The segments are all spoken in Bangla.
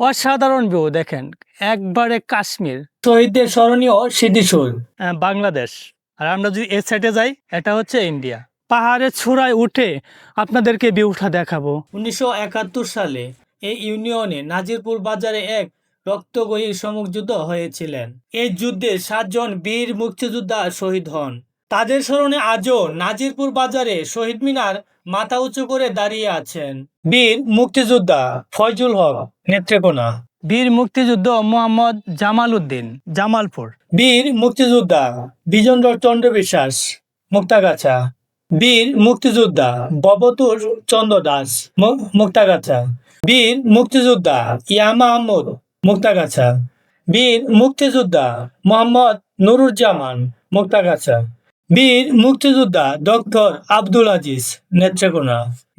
অসাধারণ ভিউ দেখেন। একবারে কাশ্মীর। শহীদদের স্মরণীয় স্মৃতিসৌধ। বাংলাদেশ। আর আমরা যদি এ সাইডে যাই এটা হচ্ছে ইন্ডিয়া পাহাড়ের চূড়ায় উঠে আপনাদেরকে ভিউটা দেখাবো। উনিশশো একাত্তর সালে এই ইউনিয়নে নাজিরপুর বাজারে এক রক্তগহী সমুখযুদ্ধ হয়েছিলেন। এই যুদ্ধে সাতজন বীর মুক্তিযোদ্ধা শহীদ হন। তাদের স্মরণে আজও নাজিরপুর বাজারে শহীদ মিনার মাথা উঁচু করে দাঁড়িয়ে আছেন বীর মুক্তিযোদ্ধা ফয়জুল হক, নেত্রেকোনা। বীর মুক্তিযুদ্ধ মোহাম্মদ জামাল উদ্দিন জামালপুর। বীর মুক্তিযোদ্ধা বিজেন্দ্র চন্দ্র বিশ্বাস মুক্তাগাছা। বীর মুক্তিযোদ্ধা ববতুর চন্দ্র দাস মুক্তাগাছা। বীর মুক্তিযোদ্ধা ইয়া মাহমুদ মুক্তাগাছা। বীর মুক্তিযোদ্ধা মোহাম্মদ নুরুজ্জামান, মুক্তাগাছা। বীর মুক্তিযোদ্ধা ডক্টর আব্দুল আজিজ নেত্রকোনা,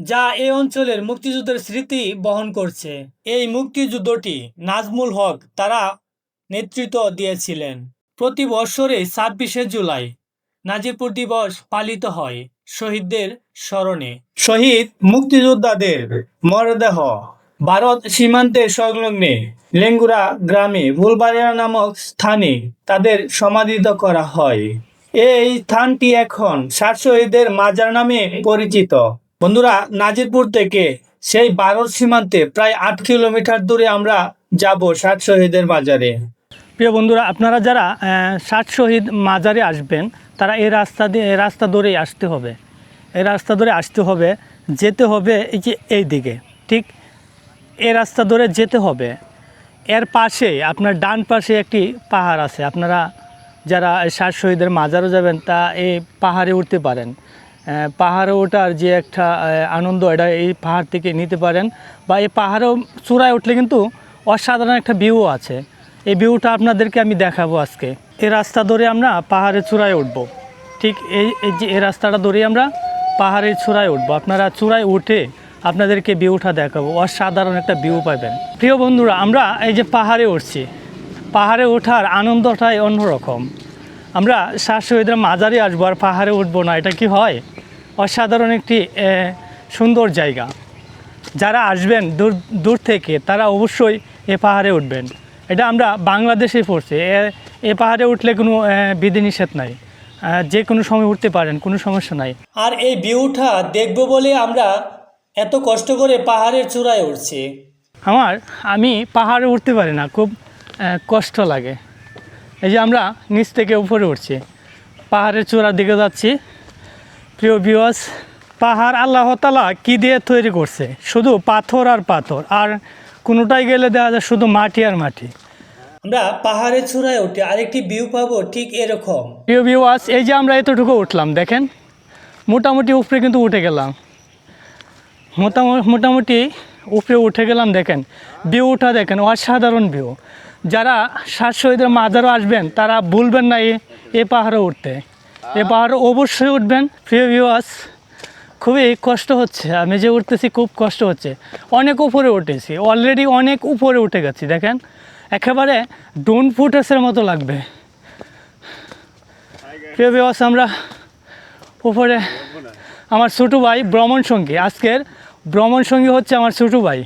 যা এই অঞ্চলের মুক্তিযুদ্ধের স্মৃতি বহন করছে। এই মুক্তিযুদ্ধটি নাজমুল হক তারা নেতৃত্ব দিয়েছিলেন। প্রতি বছরে ছাব্বিশে জুলাই নাজিরপুর দিবস পালিত হয় শহীদদের স্মরণে। শহীদ মুক্তিযোদ্ধাদের মরদেহ ভারত সীমান্তের সংলগ্নে লেঙ্গুরা গ্রামে ফুলবাড়িয়া নামক স্থানে তাদের সমাধিত করা হয়। এই স্থানটি এখন ষাট শহীদের মাজার নামে পরিচিত। বন্ধুরা, নাজিরপুর থেকে সেই ভারত সীমান্তে প্রায় আট কিলোমিটার দূরে আমরা যাব ষাট শহীদের মাজারে। প্রিয় বন্ধুরা, আপনারা যারা ষাট শহীদ মাজারে আসবেন, তারা এই রাস্তা দিয়ে, এই রাস্তা ধরেই আসতে হবে। এই রাস্তা ধরে আসতে হবে, যেতে হবে এই যে এই দিকে, ঠিক? এই রাস্তা ধরে যেতে হবে। এর পাশে, আপনার ডান পাশে একটি পাহাড় আছে। আপনারা যারা ষাট শহীদের মাজারও যাবেন, তা এই পাহাড়ে উঠতে পারেন। পাহাড়ে ওঠার যে একটা আনন্দ, এটা এই পাহাড় থেকে নিতে পারেন। বা এই পাহাড়েও চূড়ায় উঠলে কিন্তু অসাধারণ একটা ভিউ আছে। এই ভিউটা আপনাদেরকে আমি দেখাবো আজকে। এই রাস্তা ধরে আমরা পাহাড়ের চূড়ায় উঠব। ঠিক এই এই যে এই রাস্তাটা ধরেই আমরা পাহাড়ের চূড়ায় উঠবো। আপনারা চূড়ায় উঠে আপনাদেরকে ভিউটা দেখাবো। অসাধারণ একটা ভিউ পাবেন। প্রিয় বন্ধুরা, আমরা এই যে পাহাড়ে উঠছি পাহাড়ে ওঠার আনন্দটাই অন্যরকম। আমরা শাহ শহীদের মাজারে আসব আর পাহাড়ে উঠবো না, এটা কি হয়? অসাধারণ একটি সুন্দর জায়গা। যারা আসবেন দূর দূর থেকে, তারা অবশ্যই এ পাহাড়ে উঠবেন। এটা আমরা বাংলাদেশে পড়ছি। এ- পাহাড়ে উঠলে কোনো বিধিনিষেধ নাই। যে কোনো সময় উঠতে পারেন, কোনো সমস্যা নাই। আর এই ভিউটা দেখব বলে আমরা এত কষ্ট করে পাহাড়ের চূড়ায় উঠছি। আমার, আমি পাহাড়ে উঠতে পারি না, খুব কষ্ট লাগে। এই যে আমরা নিচ থেকে উপরে উঠছি। পাহাড়ের চূড়ার দিকে যাচ্ছি। প্রিয় বিওয়াস পাহাড় আল্লাহ তালা কী দিয়ে তৈরি করছে? শুধু পাথর আর পাথর আর কোনোটাই গেলে দেখা যায় শুধু মাটি আর মাটি। আমরা পাহাড়ের চূড়ায় উঠে আরেকটি ভিউ পাবো ঠিক এরকম। প্রিয় বিওয়াস এই যে আমরা এতটুকু উঠলাম দেখেন মোটামুটি উপরে কিন্তু উঠে গেলাম। মোটামুটি মোটামুটি উপরে উঠে গেলাম দেখেন ভিউ উঠা দেখেন অসাধারণ ভিউ যারা ষাট শহীদের মাজারও আসবেন, তারা ভুলবেন না এ পাহাড়ে উঠতে। এ পাহাড়ে অবশ্যই উঠবেন। প্রিয় ভিউয়ার্স খুবই কষ্ট হচ্ছে। আমি যে উঠতেছি, খুব কষ্ট হচ্ছে। অনেক উপরে উঠেছি। অলরেডি অনেক উপরে উঠে গেছি, দেখেন? একেবারে ডোন ফুটেসের মতো লাগবে। প্রিয় ভিউয়ার্স আমরা উপরে আমার ছোটো ভাই ভ্রমণ সঙ্গী আজকের ভ্রমণ সঙ্গী হচ্ছে আমার ছোটো ভাই।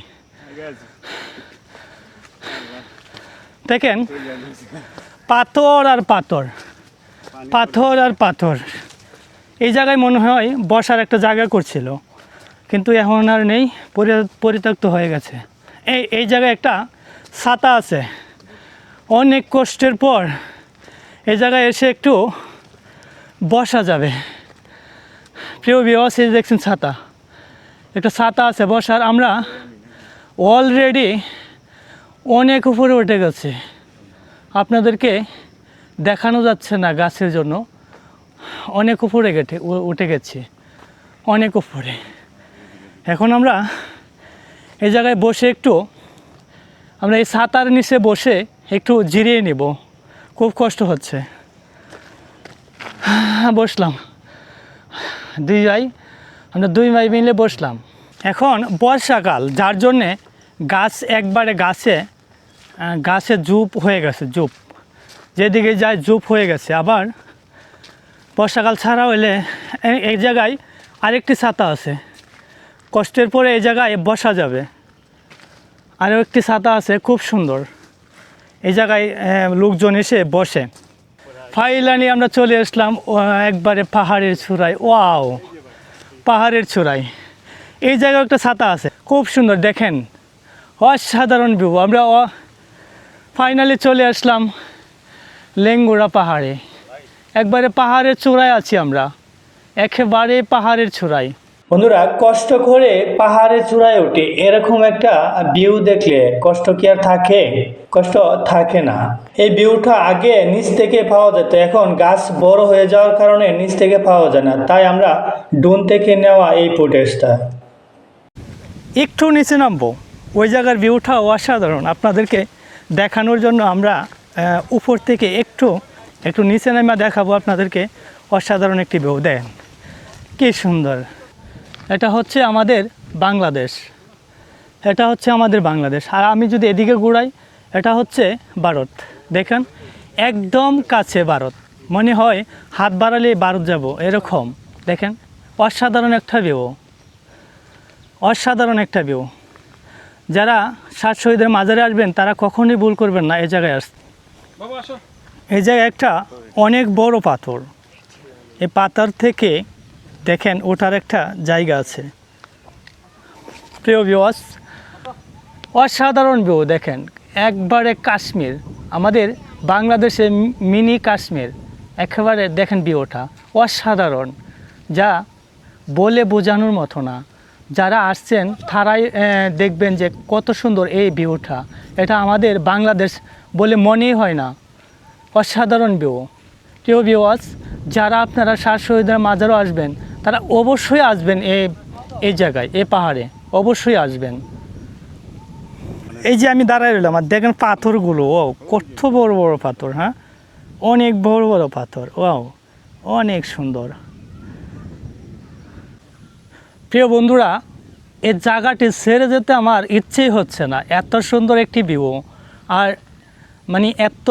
দেখেন, পাথর আর পাথর পাথর আর পাথর। এই জায়গায় মনে হয় বসার একটা জায়গা করছিল, কিন্তু এখন আর নেই, পরি- পরিত্যক্ত হয়ে গেছে। এই এই জায়গায় একটা ছাতা আছে। অনেক কষ্টের পর এই জায়গায় এসে একটু বসা যাবে। প্রিয় বিবাস দেখছেন ছাতা। একটা ছাতা আছে বসার, আমরা অলরেডি অনেক উপরে উঠে গেছে। আপনাদেরকে দেখানো যাচ্ছে না গাছের জন্য। অনেক উপরে গেটে উঠে গেছে। অনেক উপরে। এখন আমরা এই জায়গায় বসে একটু, আমরা এই ছাতার নিচে বসে একটু জিরিয়ে নেব। খুব কষ্ট হচ্ছে। বসলাম। দুই ভাই, আমরা দুই ভাই মিলে বসলাম। এখন বর্ষাকাল, যার জন্যে গাছ একবারে গাছে গাছে জুপ হয়ে গেছে, জুপ। যেদিকে যায় জুপ হয়ে গেছে, আবার বর্ষাকাল ছাড়া এ- এই জায়গায় আরেকটি ছাতা আছে। কষ্টের পরে এই জায়গায় বসা যাবে। আরও একটি ছাতা আছে, খুব সুন্দর। এই জায়গায় লোকজন এসে বসে। ফাইলানি আমরা চলে আসলাম একবারে পাহাড়ের চূড়ায়। ওয়াও! পাহাড়ের চূড়ায়। এই জায়গায় একটা ছাতা আছে, খুব সুন্দর। দেখেন, অসাধারণ ভিউ আমরা ফাইনালি চলে আসলাম লেঙ্গুড়া পাহাড়ে। একবারে পাহাড়ের চূড়ায় আছি আমরা। একেবারে পাহাড়ের চূড়ায়। বন্ধুরা কষ্ট করে পাহাড়ে চূড়ায় উঠে এরকম একটা ভিউ দেখলে কষ্ট কি আর থাকে? কষ্ট থাকে না। এই ভিউটা আগে নিচ থেকে পাওয়া যেত এখন গাছ বড় হয়ে যাওয়ার কারণে নিচ থেকে পাওয়া যায় না। তাই আমরা ডুন থেকে নেওয়া এই ফুটেজটা। একটু নিচে নামবো। ওই জায়গার ভিউটা অসাধারণ। আপনাদেরকে দেখানোর জন্য আমরা উপর থেকে একটু একটু নিচে নামা দেখাবো আপনাদেরকে। অসাধারণ একটি ভিউ দেন কি সুন্দর। এটা হচ্ছে আমাদের বাংলাদেশ। এটা হচ্ছে আমাদের বাংলাদেশ। আর আমি যদি এদিকে ঘুরাই, এটা হচ্ছে ভারত। দেখেন, একদম কাছে ভারত। মনে হয় হাত বাড়ালে ভারত যাব, এরকম। দেখেন, অসাধারণ একটা ভিউ। অসাধারণ একটা ভিউ। যারা ষাট শহীদের মাজারে আসবেন তারা কখনোই ভুল করবেন না এই জায়গায় আস এই জায়গায় একটা অনেক বড় পাথর। এই পাথর থেকে দেখেন ওঠার একটা জায়গা আছে। প্রিয় ভিওয়াস অসাধারণ ভিউ দেখেন একবারে কাশ্মীর। আমাদের বাংলাদেশে মিনি কাশ্মীর একেবারে দেখেন ভিউটা অসাধারণ যা বলে বোঝানোর মতো না। যারা আসছেন, তারাই দেখবেন যে কত সুন্দর এই ভিউটা। এটা আমাদের বাংলাদেশ বলে মনেই হয় না। অসাধারণ ভিউ। প্রিয় ভিউয়ার্স যারা আপনারা শাহ শহীদের মাজারও আসবেন, তারা অবশ্যই আসবেন এই এই জায়গায় এই পাহাড়ে। অবশ্যই আসবেন। এই যে আমি দাঁড়াই রইলাম, আর দেখেন পাথরগুলো ও কত বড় বড় পাথর হ্যাঁ? অনেক বড় বড় পাথর ও অনেক সুন্দর। প্রিয় বন্ধুরা এই জায়গাটি ছেড়ে যেতে আমার ইচ্ছেই হচ্ছে না। এত সুন্দর একটি ভিউ আর মানে এত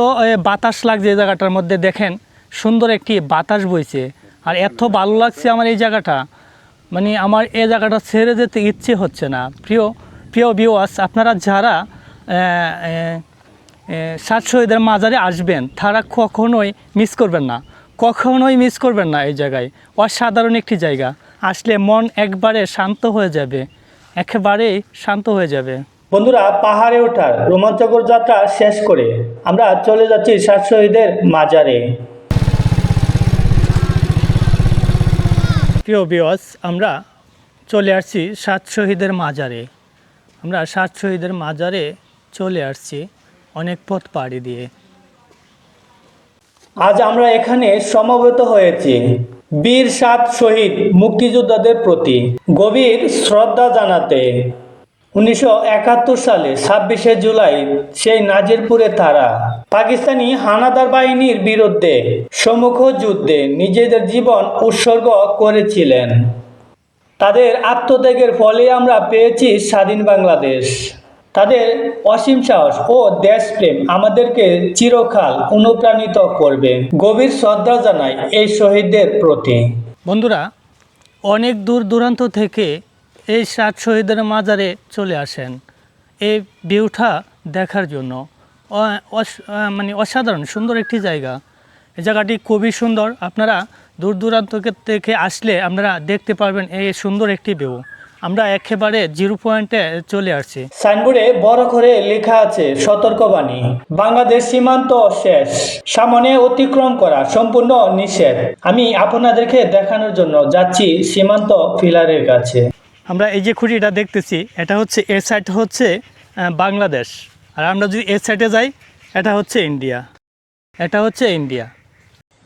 বাতাস লাগছে এই জায়গাটার মধ্যে, দেখেন, সুন্দর একটি বাতাস বইছে। আর এত ভালো লাগছে আমার এই জায়গাটা। মানে আমার এই জায়গাটা ছেড়ে যেতে ইচ্ছে হচ্ছে না। প্রিয় প্রিয় ভিউয়ার্স আপনারা যারা সাত শহীদের মাজারে আসবেন, তারা কখনোই মিস করবেন না। কখনোই মিস করবেন না এই জায়গায়। অসাধারণ একটি জায়গা। আসলে মন একবারে শান্ত হয়ে যাবে একেবারেই শান্ত হয়ে যাবে। বন্ধুরা পাহাড়ে ওঠার রোমাঞ্চকর যাত্রা শেষ করে আমরা চলে যাচ্ছি সাত শহীদের মাজারে। প্রিয় বিওয়াস আমরা চলে আসছি সাত শহীদের মাজারে। আমরা সাত শহীদের মাজারে চলে আসছি অনেক পথ পাড়ি দিয়ে। আজ আমরা এখানে সমবেত হয়েছি। বীর সাত শহীদ মুক্তিযোদ্ধাদের প্রতি গভীর শ্রদ্ধা জানাতে উনিশশো একাত্তর সালে ছাব্বিশে জুলাই সেই নাজিরপুরে তারা পাকিস্তানি হানাদার বাহিনীর বিরুদ্ধে সম্মুখ যুদ্ধে নিজেদের জীবন উৎসর্গ করেছিলেন। তাদের আত্মত্যাগের ফলে আমরা পেয়েছি স্বাধীন বাংলাদেশ। তাদের অসীম সাহস ও দেশপ্রেম আমাদেরকে চিরকাল অনুপ্রাণিত করবে। গভীর শ্রদ্ধা জানাই এই শহীদদের প্রতি। বন্ধুরা, অনেক দূর দূরান্ত থেকে এই সাত শহীদের মাজারে চলে আসেন এই ভিউটা দেখার জন্য। মানে অসাধারণ, সুন্দর একটি জায়গা। এই জায়গাটি খুবই সুন্দর। আপনারা দূর দূরান্ত থেকে আসলে আপনারা দেখতে পারবেন এই সুন্দর একটি ভিউ। আমরা একেবারে জিরো পয়েন্টে চলে আসছি। সাইনবোর্ডে বড় করে লেখা আছে সতর্কবাণী। বাংলাদেশ সীমান্ত শেষ। সামনে অতিক্রম করা সম্পূর্ণ নিষেধ। আমি আপনাদেরকে দেখানোর জন্য যাচ্ছি সীমান্ত ফিলারের কাছে। আমরা এই যে খুঁটিটা দেখতেছি এটা হচ্ছে এ সাইড হচ্ছে বাংলাদেশ। আর আমরা যদি এ সাইডে যাই এটা হচ্ছে ইন্ডিয়া। এটা হচ্ছে ইন্ডিয়া।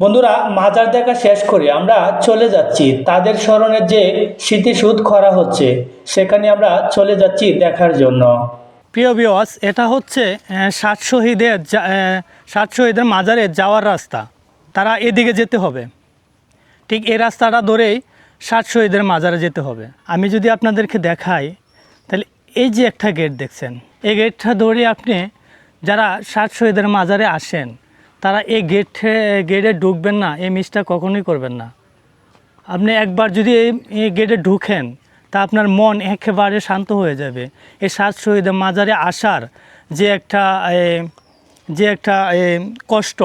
বন্ধুরা, মাজার দেখা শেষ করে আমরা চলে যাচ্ছি। তাদের স্মরণে যে স্মৃতিসুদ করা হচ্ছে, সেখানে আমরা চলে যাচ্ছি দেখার জন্য। প্রিয় বিওয়াস এটা হচ্ছে ষাট শহীদের ষাট শহীদের মাজারে যাওয়ার রাস্তা। তারা এদিকে যেতে হবে। ঠিক এই রাস্তাটা ধরেই ষাট শহীদের মাজারে যেতে হবে। আমি যদি আপনাদেরকে দেখাই, তাহলে এই যে একটা গেট দেখছেন, এই গেটটা ধরে আপনি যারা ষাট শহীদের মাজারে আসেন তারা এই গেটে গেটে ঢুকবেন না এই মিসটা কখনোই করবেন না। আপনি একবার যদি এই গেটে ঢুকেন তা আপনার মন একেবারে শান্ত হয়ে যাবে। এই সাত শহীদ মাজারে আসার যে একটা এ, যে একটা এ, কষ্ট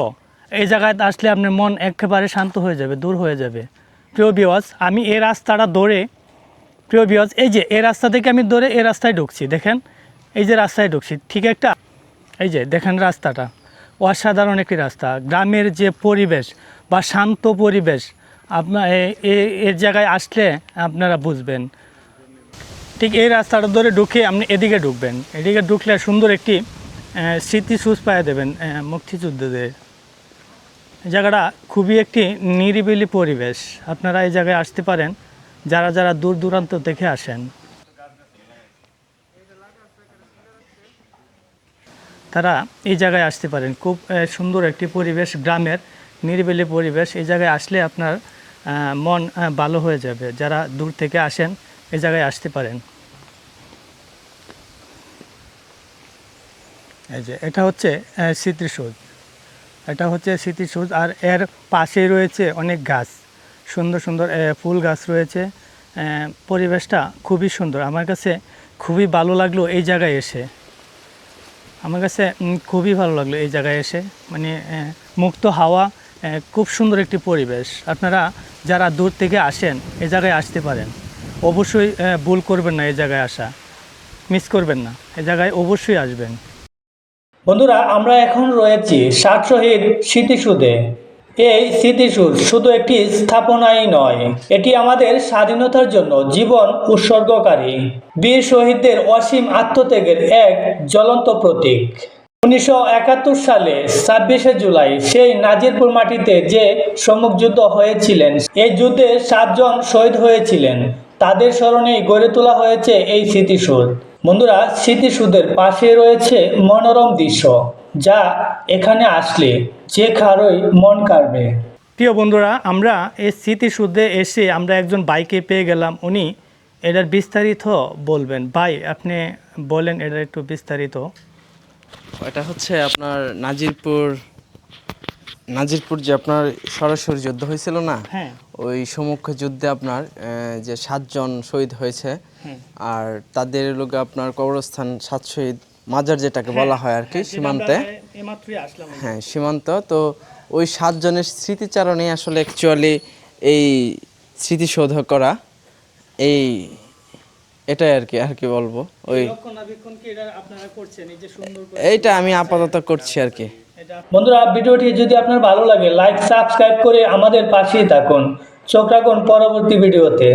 এই জায়গায় আসলে আপনার মন একেবারে শান্ত হয়ে যাবে দূর হয়ে যাবে। প্রিয় বিওয়াজ আমি এই রাস্তাটা দৌড়ে প্রিয় বিওয়াজ এই যে এই রাস্তা থেকে আমি দৌড়ে এই রাস্তায় ঢুকছি দেখেন এই যে রাস্তায় ঢুকছি ঠিক একটা এই যে দেখেন রাস্তাটা। অসাধারণ একটি রাস্তা। গ্রামের যে পরিবেশ বা শান্ত পরিবেশ আপনার এর জায়গায় আসলে আপনারা বুঝবেন। ঠিক এই রাস্তাটা ধরে ঢুকে আপনি এদিকে ঢুকবেন। এদিকে ঢুকলে সুন্দর একটি আহ, স্মৃতিসুজ পায়ে দেবেন মুক্তিযুদ্ধদের। জায়গাটা খুবই একটি নিরিবিলি পরিবেশ। আপনারা এই জায়গায় আসতে পারেন। যারা যারা দূর দূরান্ত থেকে আসেন। তারা এই জায়গায় আসতে পারেন। খুব সুন্দর একটি পরিবেশ, গ্রামের নিরিবিলি পরিবেশ। এই জায়গায় আসলে আপনার মন ভালো হয়ে যাবে। যারা দূর থেকে আসেন, এই জায়গায় আসতে পারেন। এই যে, এটা হচ্ছে স্মৃতিসৌধ। এটা হচ্ছে স্মৃতিসৌধ, আর এর পাশেই রয়েছে অনেক গাছ। সুন্দর সুন্দর ফুল গাছ রয়েছে। পরিবেশটা খুবই সুন্দর। আমার কাছে খুবই ভালো লাগল এই জায়গায় এসে। আমার কাছে খুবই ভালো লাগল এই জায়গায় এসে। মানে মুক্ত হাওয়া খুব সুন্দর একটি পরিবেশ। আপনারা যারা দূর থেকে আসেন, এ জায়গায় আসতে পারেন। অবশ্যই ভুল করবেন না এই জায়গায় আসা। মিস করবেন না। এ জায়গায় অবশ্যই আসবেন। বন্ধুরা, আমরা এখন রয়েছি সাত শহীদ স্মৃতিসুদে এই স্মৃতিসুদ শুধু একটি স্থাপনাই নয়, এটি আমাদের স্বাধীনতার জন্য জীবন উৎসর্গকারী। বীর শহীদদের অসীম আত্মত্যাগের এক জ্বলন্ত প্রতীক। উনিশশো একাত্তর সালে ছাব্বিশে জুলাই সেই নাজিরপুর মাটিতে যে সম্মুখ যুদ্ধ হয়েছিলেন, এই যুদ্ধে সাতজন শহীদ হয়েছিলেন। তাদের স্মরণেই গড়ে তোলা হয়েছে এই স্মৃতিসৌধ বন্ধুরা স্মৃতিসৌধের পাশে রয়েছে মনোরম দৃশ্য, যা এখানে আসলে যে কারোই মন কাড়বে। প্রিয় বন্ধুরা আমরা এই স্মৃতিসৌধে এসে আমরা একজন বাইকে পেয়ে গেলাম। উনি এটার বিস্তারিত বলবেন। ভাই আপনি বলেন এটার একটু বিস্তারিত। এটা হচ্ছে আপনার নাজিরপুর নাজিরপুর যে আপনার সরাসরি যুদ্ধ হয়েছিল না? হ্যাঁ। ওই সম্মুখ যুদ্ধে আপনার আহ, যে সাতজন শহীদ হয়েছে। আর তাদের লোকে আপনার কবরস্থান সাত শহীদ মাজার যেটাকে বলা হয় আর কি সীমান্তে এইমাত্রই আসলাম হ্যাঁ সীমান্ত। তো ওই সাতজনের স্মৃতিচারণে আসলে অ্যাকচুয়ালি এই স্মৃতিসৌধ করা এই এটাই আর কি আর কি বলব? ওই এইটা আমি আপাতত করছি আর কি। বন্ধুরা ভিডিওটি যদি আপনার ভালো লাগে লাইক সাবস্ক্রাইব করে আমাদের পাশেই থাকুন। চোখ রাখুন পরবর্তী ভিডিওতে।